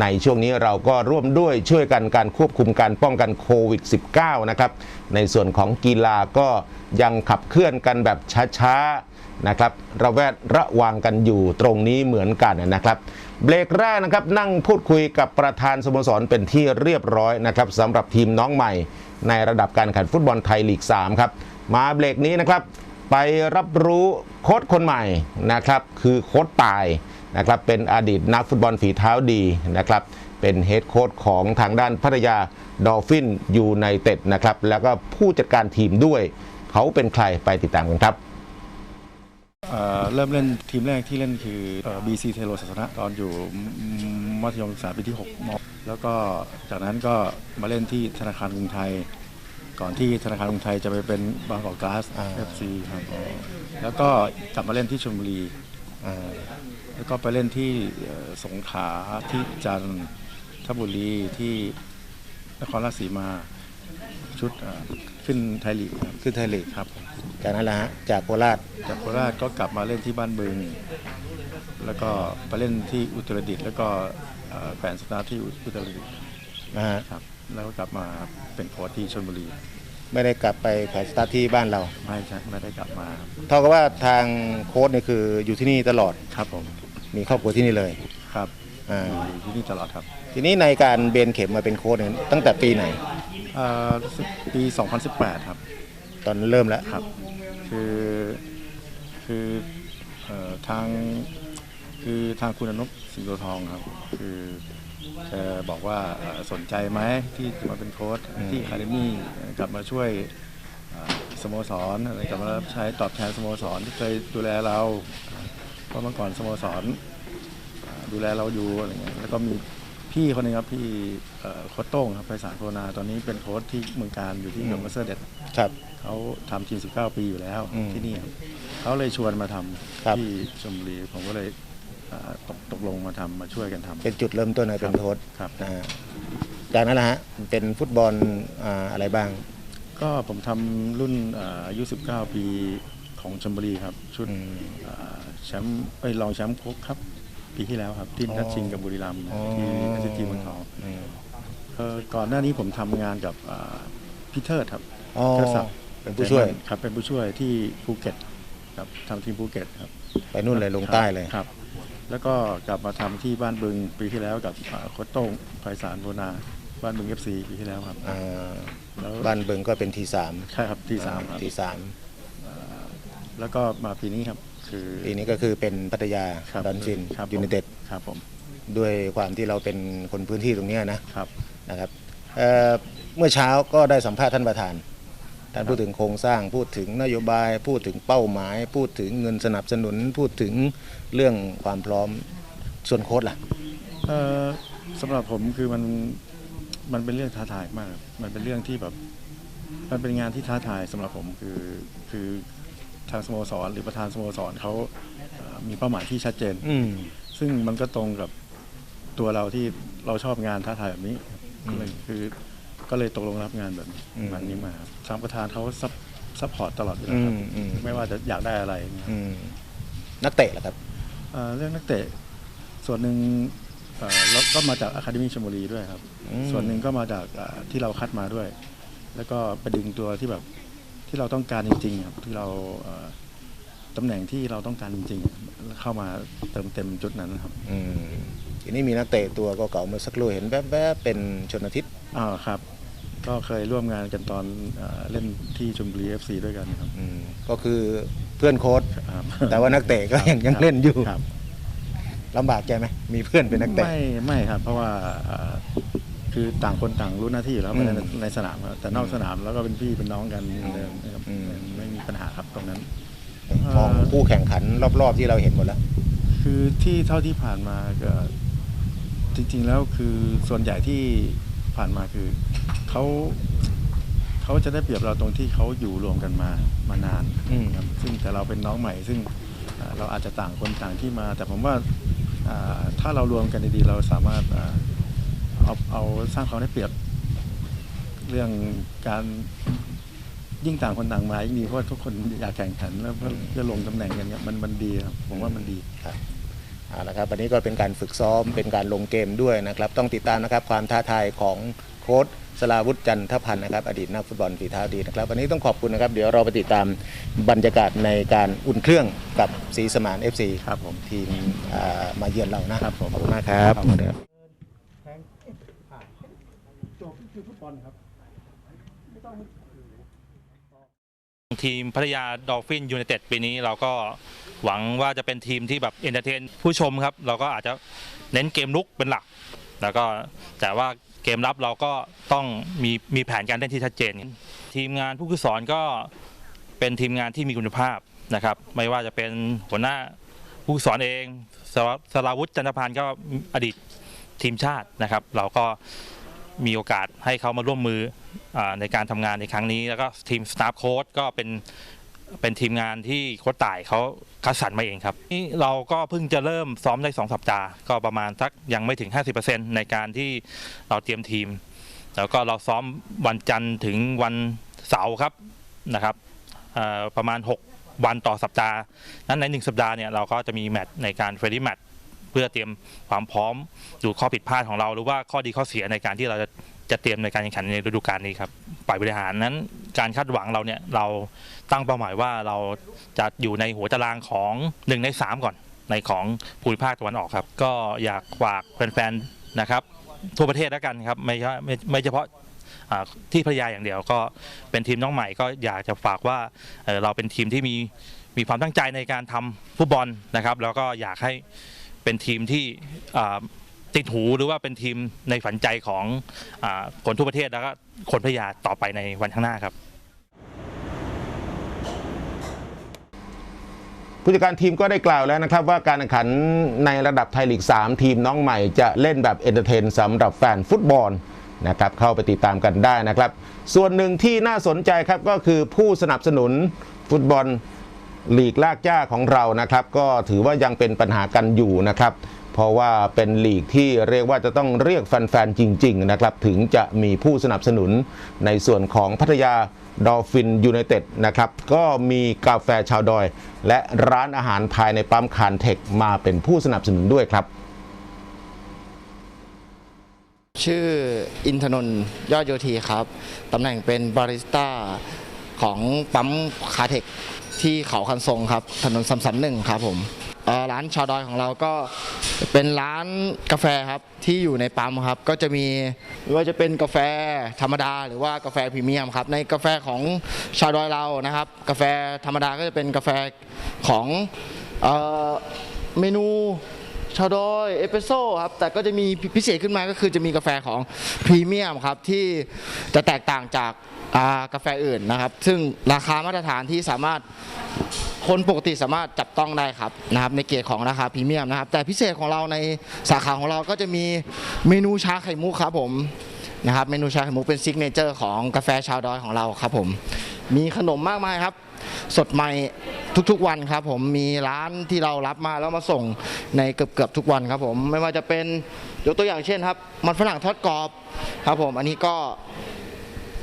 ในช่วงนี้เราก็ร่วมด้วยช่วยกันการควบคุมการป้องกันโควิด -19 นะครับ ในส่วนของกีฬาก็ยังขับเคลื่อนกันแบบช้าๆนะครับระแวดระวังกันอยู่ตรงนี้เหมือนกันนะครับเบรกแรกนะครับนั่งพูดคุยกับประธานสโมสรเป็นที่เรียบร้อยนะครับสำหรับทีมน้องใหม่ ในระดับการแข่งฟุตบอลไทยลีก 3 ครับ มาเบรกนี้นะครับ ไปรับรู้โค้ชคนใหม่นะครับ คือโค้ชตาย นะครับเป็นอดีตนักฟุตบอลฝีเท้าดีนะครับเป็นเฮดโค้ชของทางด้านพัทยาดอลฟินยูไนเต็ดนะครับแล้วก็ผู้จัดการทีมด้วย เขาเป็นใครไปติดตามกันครับเเริ่มเล่นทีมแรกที่เล่นคือ BC เทโรศาสนะตอนอยู่มัธยมศึกษาปีที่6มแล้วก็จากนั้นก็มาเล่นที่ธนาคารกรุงไทย ก่อนที่ธนาคารกรุงไทยจะไปเป็นบางกอกก๊าซอ่าเอฟซีครับแล้วก็กลับมาเล่นที่ชลบุรี แล้วก็ไปเล่นที่เอ่อสงขลาที่จันทบุรีที่นครราชสีมาชุดเอ่อขึ้นไทยลีกครับคือไทยลีกครับ จากนั้นแหละฮะจากโคราชจากโคราชก็กลับมาเล่นที่บ้านบึง แล้วก็ไปเล่นที่อุตรดิตถ์แล้วก็เอ่อแขวนสตาร์ทที่อุตรดิตถ์นะฮะครับแล้วก็กลับมาเป็นโค้ชที่ชลบุรี ไม่ได้กลับไปแข่สตาร์ทที่บ้านเราไม่ใช่ไม่ได้กลับมาครับเท่ากับว่าทางโค้ชเนี่ยคืออยู่ที่นี่ตลอดครับผมมีครอบครัวที่นี่เลยครับอ่าอยู่ที่นี่ตลอดครับ ทีนี้ในการเบนเข็มมาเป็นโค้ชเนี่ยตั้งแต่ปีไหนเอ่อรู้สึกปี 2018 ครับ ตอนเริ่มแล้วครับ คือคือเอ่อทางคือทางคุณอนพสิงโตทองครับ คือ แกบอกว่าเอ่อสนใจไหมที่จะมาเป็นโค้ชที่คาเดมี่กลับมาช่วยเอ่อสโมสรอะไรกลับมารับใช้ตอบแทนสโมสรที่เคยดูแลเราเพราะเมื่อก่อนสโมสรเอ่อดูแลเราอยู่อะไรเงี้ยแล้วก็มีพี่คนหนึงครับพี่เอ่อโค้ชโต้งครับไพศาลโคนาตอนนี้เป็นโค้ชที่เมืองการอยู่ที่เมืองมัสเซอร์เด็ดครับเขาทำทีม 19 ปีอยู่แล้วอืมที่นี่ครับเขาเลยชวนมาทครับำที่ชลบุรีผมก็เลยเอ่อ ตกตกลงมาทำมาช่วยกันทำเป็นจุดเริ่มต้นในเป็นโค้ชครับนะฮะจากนั้นนะฮะเป็นฟุตบอลอ่าอะไรบ้าง ก็ผมทำรุ่นเอ่ออายุ 19 ปีของชลบุรีครับ ชุดอืมเอ่อแชมป์เอ้ยรองแชมป์โค้กครับ ปีที่แล้วครับ ที่อ๋อนัดชิงกับบุรีรัมย์อ๋อที่เอสจีเมืองทองอืมเอ่อก่อนหน้านี้ผมทำงานกับเอ่อพี่เทิดครับอ๋อเทิดศักดิ์เป็นผู้ช่วยครับเป็นผู้ช่วยที่ภูเก็ตครับทำทีมภูเก็ตครับไปนู่นเลยลงใต้เลยครับ แล้วก็กลับมาทำที่บ้านบึงปีที่แล้วกับอ่าโคชโต้งไพศาลโบนาบ้านบึงเอฟซีปีที่แล้วครับอ่าแล้วบ้านเบิงก็เป็นทีสามใช่ครับที่สามครับทีสามแล้วก็มาปีนี้ครับ คือปีนี้ก็คือเป็นพัทยาครับดอนฟินครับผมยูไนเต็ดครับผมด้วยความที่เราเป็นคนพื้นที่ตรงเนี้ยนะครับนะครับเอ่อเมื่อเช้าก็ได้สัมภาษณ์ท่านประธาน ท่านพูดถึงโครงสร้างพูดถึงนโยบาย พูดถึงเป้าหมาย พูดถึงเงินสนับสนุน พูดถึงเรื่องความพร้อมส่วนโค้ดล่ะเอ่อสำหรับผมคือมันมันเป็นเรื่องท้าทายมากครับมันเป็นเรื่องที่แบบ มันเป็นงานที่ท้าทายสำหรับผมคือคือทางสโมสร หรือประธานสโมสรเขาเอ่อมีเป้าหมายที่ชัดเจน อืมซึ่งมันก็ตรงกับตัวเราที่เราชอบงานท้าทายแบบนี้ก็เลยคือ ก็เลยตกลงรับงานแบบนี้อืมวันนี้มาครับทางประธานเขาซัพซัพพอร์ตตลอดอยู่แล้อืวครับมอืมไม่ว่าจะอยากได้อะไรนะครับอืมนักเตะล่ะครับ เอ่อเรื่องนักเตะส่วนหนึ่งเอ่อแล้วก็มาจากอะคาเดมี่ชลบุรีด้วยครับ อืม ส่วนหนึ่งก็มาจากเอ่อที่เราคัดมาด้วย แล้วก็ไปดึงตัวที่แบบที่เราต้องการจริงๆครับที่เราเอ่อตำแหน่งที่เราต้องการจริงๆเข้ามาเติมเต็มจุดนั้นนะครับอืมทีนี้มีนักเตะตัวเก่าๆเมื่อสักครู่เห็นแวบๆเป็นชนอาทิตย์ อ่าครับ ก็เคยร่วมงานกันตอนเอ่อเล่นที่ชลบุรีเอฟซีด้วยกันครับอืมก็คือเพื่อนโค้ดครับแต่ว่านักเตะก็ยังยังเล่นอยู่ครับลำบากใจไหมมีเพื่อนเป็นนักเตะไม่ไม่ครับ เพราะว่าเอ่อคือต่างคนต่างรู้หน้าที่อยู่แล้วอืมในในสนามครับแต่นอกสนามแล้วก็เป็นพี่เป็นน้องกันเหมือนเดิมนะครับอืมไม่มีปัญหาครับตรงนั้นมองคู่แข่งขันรอบๆที่เราเห็นหมดแล้ว คือที่เท่าที่ผ่านมาก็จริง ๆ แล้วคือส่วนใหญ่ที่ผ่านมาคือ เขาเขาจะได้เปรียบเราตรงที่เขาอยู่รวมกันมามานานอืมครับซึ่งแต่เราเป็นน้องใหม่ ซึ่งเอ่อเราอาจจะต่างคนต่างที่มา แต่ผมว่าอ่าถ้าเรารวมกันดีๆเราสามารถอ่าเอาเอาสร้างความได้เปรียบเรื่องการยิ่งต่างคนต่างมายิ่งดีเพราะว่าทุกคนอยากแข่งขันแล้วเพื่อเพื่อลงตำแหน่งกันเนี่ยมันมันดีครับผมว่ามันดีครับเอาละครับวันนี้ก็เป็นการฝึกซ้อมเป็นการลงเกมด้วยนะครับ ต้องติดตามนะครับความท้าทายของ โค้ชสลาวุฒิจันทพันธ์นะครับอดีตนักฟุตบอลฝีเท้าดีนะครับวันนี้ต้องขอบคุณนะครับ เดี๋ยวเราไปติดตามบรรยากาศในการอุ่นเครื่องกับสีสมาน FC ครับผมทีมอ่ามาเยือนเรานะครับผมขอบคุณมากครับทีมพัทยาดอลฟินยูไนเต็ดปีนี้เราก็หวังว่าจะเป็นทีมที่แบบเอนเตอร์เทนผู้ชมครับ เราก็อาจจะเน้นเกมลุกเป็นหลัก แล้วก็แต่ว่า เกมรับเราก็ต้องมีมีแผนการเล่นที่ชัดเจน ทีมงานผู้ฝึกสอนก็เป็นทีมงานที่มีคุณภาพนะครับ ไม่ว่าจะเป็นหัวหน้าผู้ฝึกสอนเองสวสราวุฒิจันทพานก็อดีตทีมชาตินะครับ เราก็มีโอกาสให้เขามาร่วมมืออในการทำงานในครั้งนี้ แล้วก็ทีมสตาฟโค้ดก็เป็น เป็นทีมงานที่โค้ชต่ายเขาคัดสรรมาเองครับนี่เราก็เพิ่งจะเริ่มซ้อมได้ 2 สัปดาห์ก็ประมาณสักยังไม่ถึง 50%ในการที่เราเตรียมทีม แล้วก็เราซ้อมวันจันทร์ถึงวันเสาร์ครับนะครับประมาณ 6 วันต่อสัปดาห์ นั้นใน 1 สัปดาห์เนี่ยเราก็จะมีแมตช์ในการเฟรนลี่แมตช์เพื่อเตรียมความพร้อมดูข้อผิดพลาดของเรา หรือว่าข้อดีข้อเสียในการที่เราจะ จะเตรียมในการแข่งขันในฤดูกาลนี้ครับฝ่ายบริหารนั้นการคาดหวังเราเนี่ยเราตั้งเป้าหมายว่าเราจะอยู่ในหัวตารางของ 1 ใน 3 ก่อนในของภูมิภาคตะวันออกครับ ก็อยากฝากแฟนๆนะครับ ทั่วประเทศแล้วกันครับไม่ใช่ไม่ไม่เฉพาะที่พัทยาอย่างเดียวก็เป็นทีมน้องใหม่ก็อยากจะฝากว่าเเราเป็นทีมที่มีมีความตั้งใจในการทำฟุตบอลนะครับ แล้วก็อยากให้เป็นทีมที่ ติดหูหรือว่าเป็นทีมในฝันใจของอคนทั่วประเทศแล้วก็คนพยาต่อไปในวันข้างหน้าครับ ผู้จัดการทีมก็ได้กล่าวแล้วนะครับ ว่าการแข่งขันในระดับไทยลีก 3 ทีมน้องใหม่จะเล่นแบบเอนเตอร์เทนสำหรับแฟนฟุตบอลนะครับเข้าไปติดตามกันได้นะครับ ส่วนหนึ่งที่น่าสนใจครับก็คือผู้สนับสนุนฟุตบอลลีกลากย่าของเรานะครับ ก็ถือว่ายังเป็นปัญหากันอยู่นะครับ เพราะว่าเป็นลีกที่เรียกว่าจะต้องเรียกแฟนๆจริงๆนะครับถึงจะมีผู้สนับสนุนในส่วนของพัทยาดอลฟินยูไนเต็ดนะครับก็มีกาแฟชาวดอย และร้านอาหารภายในปั๊มคานเทคมาเป็นผู้สนับสนุนด้วยครับ ชื่ออินทนนท์ยอดโยธีครับตำแหน่งเป็นบาริสต้าของปั๊มคาเทคที่เขาคันทรงครับถนนสามสามหนึ่งครับผม ร้านชาวดอยของเราก็เป็นร้านกาแฟครับที่อยู่ในปั๊มครับ ก็จะมีไม่ว่าจะเป็นกาแฟธรรมดา หรือว่ากาแฟพรีเมียมครับในกาแฟของชาวดอยเรานะครับ กาแฟธรรมดาก็จะเป็นกาแฟของเออเมนูชาดอยเอสเปรสโซ่ครับแต่ก็จะมีพิเศษขึ้นมาก็คือจะมีกาแฟของพรีเมียมครับที่จะแตกต่างจากากาแฟอื่นนะครับ ซึ่งราคามาตรฐานที่สามารถ คนปกติสามารถจับต้องได้ครับนะครับในเกรดของราคาพรีเมียมนะครับ แต่พิเศษของเราในสาขาของเราก็จะมีเมนูชาไข่มุกครับผมนะครับเมนูชาไข่มุกเป็นซิกเนเจอร์ของกาแฟชาวดอยของเราครับผมมีขนมมากมายครับ สดใหม่ทุกๆวันครับ ผมมีร้านที่เรารับมาแล้วมาส่งในเกือบๆทุกวันครับผมไม่ว่าจะเป็นยกตัวอย่างเช่นครับ มันฝรั่งทอดกรอบครับผมอันนี้ก็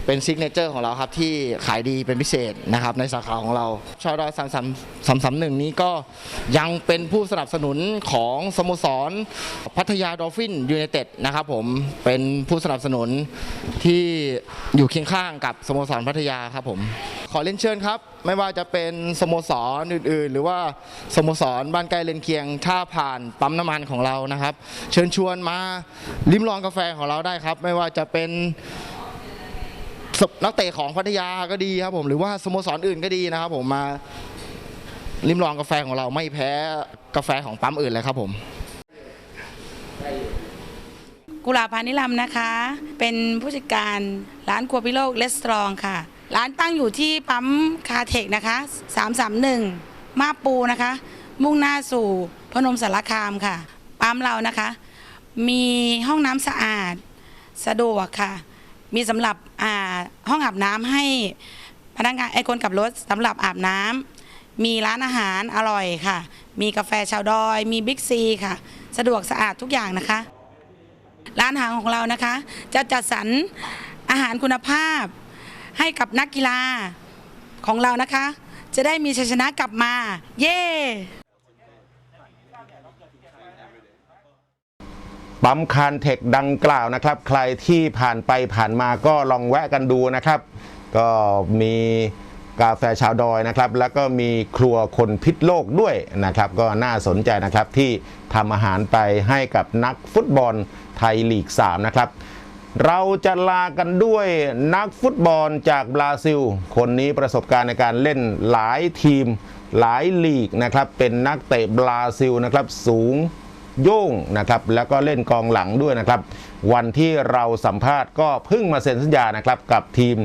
เป็นซิกเนเจอร์ของเราครับที่ขายดีเป็นพิเศษนะครับในสาขาของเราชาวดอยสามสามสามสามหนึ่งนี้ก็ยังเป็นผู้สนับสนุนของสโมสร พัทยาดอลฟินยูไนเต็ดนะครับผมเป็นผู้สนับสนุนที่อยู่เคียงข้างกับสโมสรพัทยาครับผมขอเล่นเชิญครับ ไม่ว่าจะเป็นสโมสรอื่นๆ หรือว่าสโมสรบ้านใกล้เลนเคียงถ้าผ่านปั๊มน้ำมันของเรานะครับ เชิญชวนมาลิ้มลองกาแฟของเราได้ครับ ไม่ว่าจะเป็น นักเตะของพัทยาก็ดีครับผมหรือว่าสโมสรอื่นก็ดีนะครับผมมาลิ้มลองกาแฟของเราไม่แพ้กาแฟของปั๊มอื่นเลยครับผม กุหลาบพานิลำนะคะ เป็นผู้จัดการร้านครัวพิโลกเลสตรองค่ะ ร้านตั้งอยู่ที่ปั๊มคาเทคนะคะ 331 มาปูนะคะ มุ่งหน้าสู่พนมสารคามค่ะ ปั๊มเรานะคะ มีห้องน้ำสะอาดสะดวกค่ะ มีสำหรับห้องอาบน้ำให้พนักงานไอ้คนขับรถสำหรับอาบน้ำมีร้านอาหารอร่อยค่ะ มีกาแฟชาวดอย มีบิ๊กซีค่ะ สะดวกสะอาดทุกอย่างนะคะ ร้านอาหารของเรานะคะ จะจัดสรรอาหารคุณภาพ ให้กับนักกีฬาของเรานะคะ จะได้มีชัยชนะกลับมา เย้ ปั๊มคานเทคดังกล่าวนะครับ ใครที่ผ่านไปผ่านมาก็ลองแวะกันดูนะครับ ก็มีกาแฟชาวดอยนะครับ แล้วก็มีครัวคนพิษโลกด้วยนะครับ ก็น่าสนใจนะครับที่ทำอาหารไปให้กับนักฟุตบอลไทยลีก 3 นะครับ เราจะลากันด้วยนักฟุตบอลจากบราซิล คนนี้ประสบการณ์ในการเล่นหลายทีมหลายลีกนะครับ เป็นนักเตะบราซิลนะครับสูง โย่งนะครับแล้วก็เล่นกองหลังด้วยนะครับ วันที่เราสัมภาษณ์ก็เพิ่งมาเซ็นสัญญานะครับกับทีม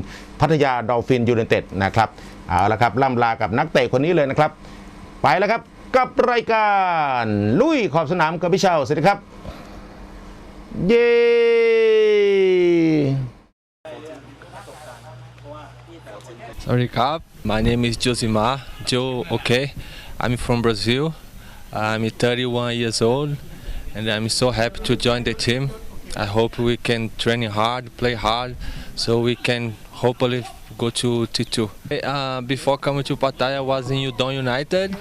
พัทยาดอลฟินยูไนเต็ดนะครับเอาละครับล่ำลากับนักเตะคนนี้เลยนะครับ ไปแล้วครับกับรายการลุยขอบสนามกับพี่เชาสวัสดีครับ เย้ Sorry, Cap. My name is Josimar. Joe, okay. I'm from Brazil. I'm 31 years old, and I'm so happy to join the team. I hope we can train hard, play hard, so we can hopefully go to T2. Uh, before coming to Pattaya, I was in Udon United,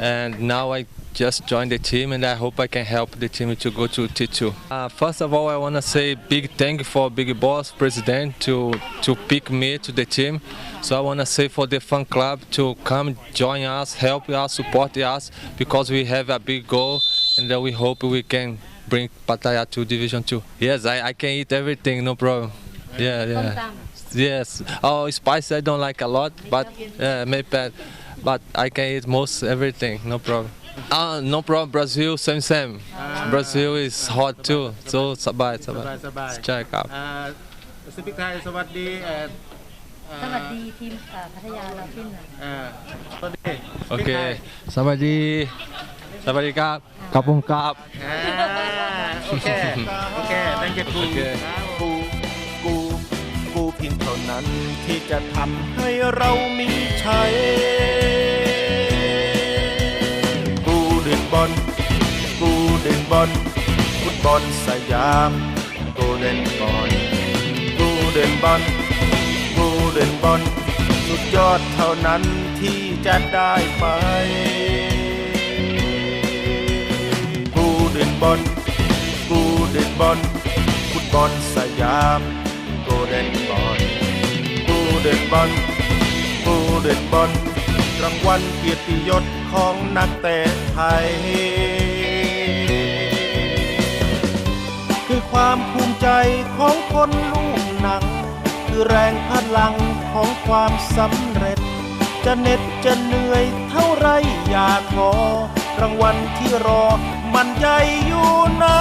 and now I just joined the team, and I hope I can help the team to go to T2. Uh, first of all, I want to say big thank you for Big Boss President to to pick me to the team. So I want to say for the fan club to come join us, help us, support us, because we have a big goal, and that we hope we can bring Pattaya to Division Two. Yes, I, I can eat everything, no problem. Yeah, yeah. Yes. Oh, spice I don't like a lot, but uh, maybe. But I can eat most everything, no problem. Uh, no problem. Brazil, same same. Brazil is hot too, so สบายสบายสบายใช่ครับสปิกไทยสวัสดีเอ่อสวัสดีทีมเอ่อพัทยาลาฟินนะเอ่อสวัสดีโอเคสวัสดีสวัสดีครับขอบคุณครับ อ่าโอเคโอเค thank you โอเค กู กู กูเพียงเท่านั้นที่จะทำให้เรามีชัย บอลกูเดินบอลฟุตบอลสยามกูเดินบอลกูเดินบอลกูเดินบอลสุดยอดเท่านั้นที่จะได้ไปกูเดินบอลกูเดินบอลฟุตบอลสยามกูเดินบอลกูเดินบอลกูเดินบอล รางวัลเกียรติยศของนักเตะไทย คือความภูมิใจของคนลูกหนัง คือแรงพลังของความสำเร็จ จะเหน็ดจะเหนื่อยเท่าไรอย่าท้อรางวัลที่รอมันใหญ่อยู่นะ